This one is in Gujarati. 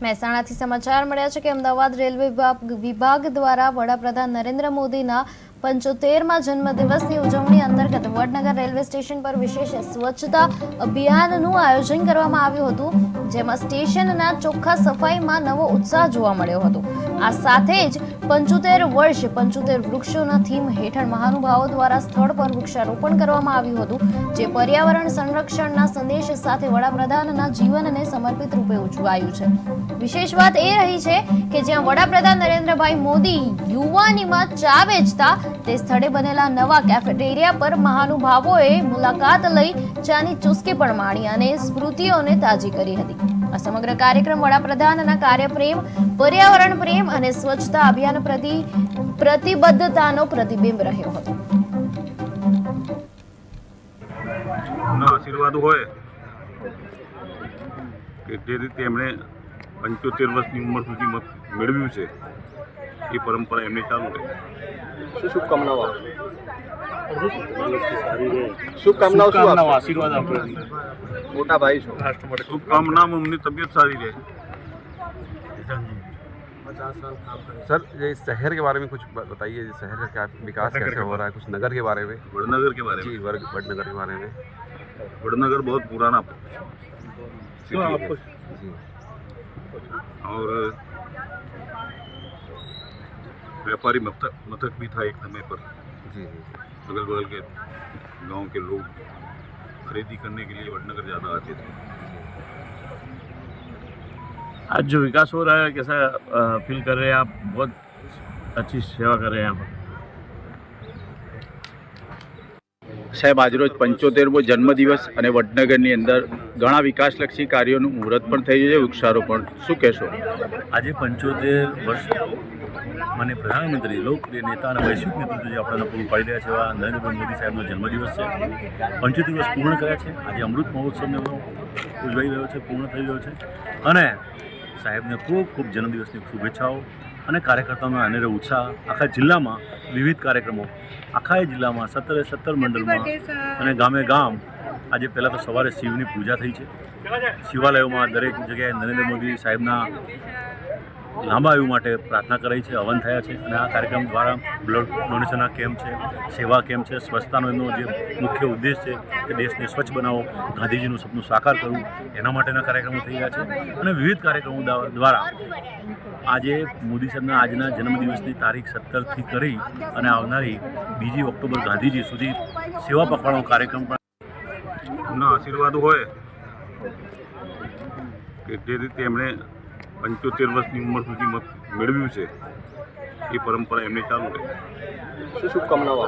મહેસાણાથી સમાચાર મળ્યા છે કે અમદાવાદ રેલવે વિભાગ દ્વારા વડાપ્રધાન નરેન્દ્ર મોદીના પંચોતેરમાં જન્મદિવસની ઉજવણી અંતર્ગત વડનગર રેલવે સ્ટેશન પર વિશેષ સ્વચ્છતા અભિયાનનું આયોજન કરવામાં આવ્યું હતું, જેમાં સ્ટેશનના ચોખ્ખા સફાઈમાં નવો ઉત્સાહ જોવા મળ્યો હતો. આ સાથે જ પંચોતેર વર્ષ પંચોતેર વૃક્ષોના થીમ હેઠળ મહાનુભાવો દ્વારા સ્થળ પર વૃક્ષારોપણ કરવામાં આવ્યું હતું, જે પર્યાવરણ સંરક્ષણના સંદેશ સાથે વડાપ્રધાનના જીવનને સમર્પિત રૂપે ઉજવાયું છે. વિશેષ વાત એ રહી છે કે જ્યાં વડાપ્રધાન નરેન્દ્રભાઈ મોદી યુવાનીમાં ચા વેચતા તે સ્થળે બનેલા નવા કેફેટેરિયા પર મહાનુભાવોએ મુલાકાત લઈ ચાની ચુસ્કી પણ માણી અને સ્મૃતિઓને તાજી કરી હતી. આ સમગ્ર કાર્યક્રમ વડાપ્રધાનના કાર્યપ્રેમ, પર્યાવરણ પ્રેમ અને સ્વચ્છતા અભિયાન પ્રતિ પ્રતિબદ્ધતાનો પ્રતિબિંબ રહ્યો હતો. આશીર્વાદ હોય કે જે રીતે એમણે પંચોતેર વર્ષની ઉંમર સુધી મત મેળવ્યું છે એ પરંપરા એમને ચાલુ રહે. શું શુભકામનાઓ? શુભકામનાઓ શું આપશો? આશીર્વાદ આપો મોટા ભાઈ છો. શુભકામનામાં અમની તબિયત સારી રહે. सर ये इस शहर के बारे में कुछ बताइए शहर का क्या विकास कैसे हो रहा है? कुछ नगर के बारे में। वडनगर के बारे जी में वर्ग वडनगर के बारे में। वडनगर बहुत पुराना जी। और व्यापारी मथक मथक भी था एक समय पर। जी जी। अगल बगल के गाँव के लोग खरीदी करने के लिए वडनगर ज़्यादा आते थे। आज जो विकास हो रहा है कैसा अ, फील कर रहे हैं आप बहुत अच्छी सेवा कर रहे हैं यहाँ पर સાહેબ આજરોજ પંચોતેરમો જન્મદિવસ અને વડનગરની અંદર ઘણા વિકાસલક્ષી કાર્યોનું મુહૂર્ત પણ થઈ રહ્યું છે વૃક્ષારોપણ શું કહેશો આજે પંચોતેર વર્ષ મને પ્રધાનમંત્રી લોકપ્રિય નેતા અને વૈશ્વિક નેતૃત્વ જે આપણને પૂરું પાડી રહ્યા છે એવા નરેન્દ્રભાઈ મોદી સાહેબનો જન્મદિવસ છે પંચોતેર વર્ષ પૂર્ણ કર્યા છે આજે અમૃત મહોત્સવને ઉજવાઈ રહ્યો છે પૂર્ણ થઈ રહ્યો છે અને સાહેબને ખૂબ ખૂબ જન્મદિવસની શુભેચ્છાઓ અને કાર્યકર્તાઓનો અનેરો ઉત્સાહ આખા જિલ્લામાં વિવિધ કાર્યક્રમો. આખા જિલ્લામાં સત્તરે સત્તર મંડળમાં અને ગામે ગામ આજે પહેલાં તો સવારે શિવની પૂજા થઈ છે. શિવાલયોમાં દરેક જગ્યાએ નરેન્દ્ર મોદી સાહેબના લાંબા આયુ માટે પ્રાર્થના કરાઈ છે, હવન થયા છે અને આ કાર્યક્રમ દ્વારા બ્લડ ડોનેશનના કેમ્પ છે, સેવા કેમ્પ છે, સ્વચ્છતાનો એમનો જે મુખ્ય ઉદ્દેશ છે કે દેશને સ્વચ્છ બનાવો, ગાંધીજીનું સપનું સાકાર કરવું, એના માટેના કાર્યક્રમો થઈ રહ્યા છે અને વિવિધ કાર્યક્રમો દ્વારા આજે મોદી સાહેબના આજના જન્મદિવસની તારીખ સત્તરથી કરી અને આવનારી બીજી ઓક્ટોબર ગાંધીજી સુધી સેવા પખવાડનો કાર્યક્રમ પણ આશીર્વાદ હોય કે જે રીતે એમણે પંચોતેર વર્ષની ઉંમર સુધી મત મેળવ્યું છે એ પરંપરા એમને ચાલુ રહે શુભકામનાઓ?